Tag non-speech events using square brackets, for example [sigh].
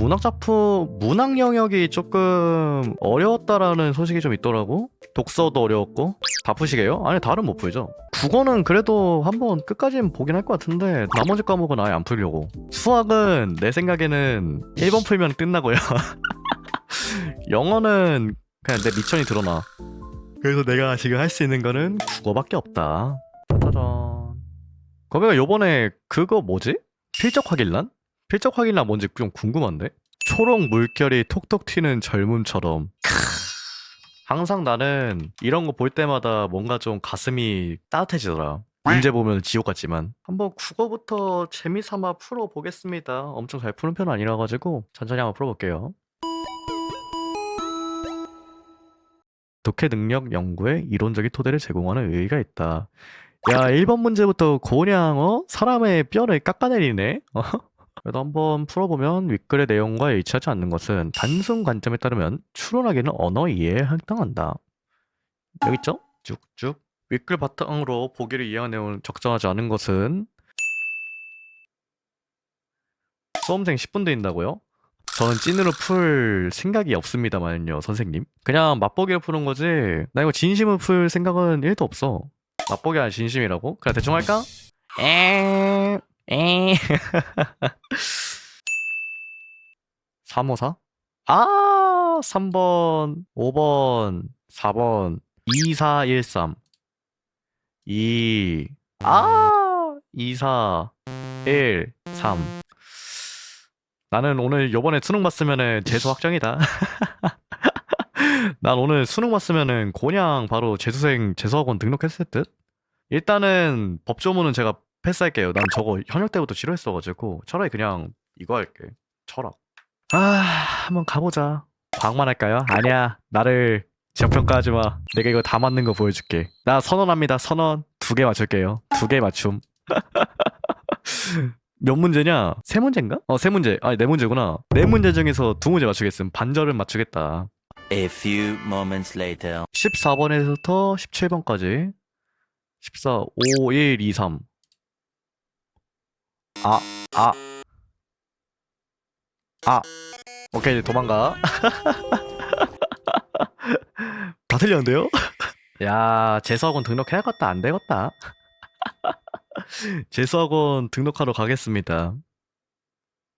문학 작품, 문학 영역이 조금 어려웠다라는 소식이 좀 있더라고. 독서도 어려웠고. 바쁘시게요? 아니, 다른 못 풀죠. 국어는 그래도 한번 끝까지는 보긴 할 것 같은데, 나머지 과목은 아예 안 풀려고. 수학은 내 생각에는 1번 풀면 끝나고요. [laughs] 영어는 그냥 내 미천이 드러나. 그래서 내가 지금 할 수 있는 거는 국어밖에 없다. 짜자잔. 거기가 요번에 그거 뭐지? 필적 확인란? 필적 확인란 뭔지 좀 궁금한데? 초록 물결이 톡톡 튀는 젊음처럼. 크. 항상 나는 이런 거 볼 때마다 뭔가 좀 가슴이 따뜻해지더라. 문제 보면 지옥 같지만 한번 국어부터 재미삼아 풀어보겠습니다. 엄청 잘 푸는 편은 아니라 가지고 천천히 한번 풀어볼게요. 독해 능력 연구에 이론적인 토대를 제공하는 의의가 있다. 야, 1번 문제부터 그냥 어? 사람의 뼈를 깎아내리네. 어? [laughs] 그래도 한번 풀어보면 윗글의 내용과 일치하지 않는 것은 단순 관점에 따르면 추론하기는 언어 이해에 해당한다. 여기 있죠? 쭉쭉. 윗글 바탕으로 보기를 이해한 내용을 적정하지 않은 것은 수험생 10분 드린다고요? 저는 찐으로 풀 생각이 없습니다만요, 선생님. 그냥 맛보기로 푸는 거지. 나 이거 진심으로 풀 생각은 1도 없어. 맛보기 아니 진심이라고? 그냥 대충 할까? 에, 에. 354? [laughs] 아, 3번, 5번, 4번, 2413. 2, 아, 24, 1, 3. 나는 오늘 요번에 수능 봤으면은 재수 확정이다. [laughs] 난 오늘 수능 봤으면은 그냥 바로 재수생 재수학원 등록했을 듯? 일단은 법조문은 제가 패스할게요. 난 저거 현역 때부터 싫어했어가지고 차라리 그냥 이거 할게. 철학. 아, 한번 가보자. 과학만 할까요? 아니야. 나를 지역평가하지 마. 내가 이거 다 맞는 거 보여줄게. 나 선언합니다. 선언. 두 개 맞출게요. 두 개 맞춤. [laughs] 몇 문제냐? 세 문제인가? 어, 세 문제. 아니, 네 문제구나. 네 문제 중에서 두 문제 맞추겠음. 반절은 맞추겠다. A few moments later. 14번에서부터 17번까지. 14, 5, 1, 2, 3. 아, 아. 아. 오케이, 이제 도망가. [laughs] 다 틀렸는데요? [laughs] 야, 재수학원 등록해야겠다. 안 되겠다. [laughs] 재수학원 등록하러 가겠습니다.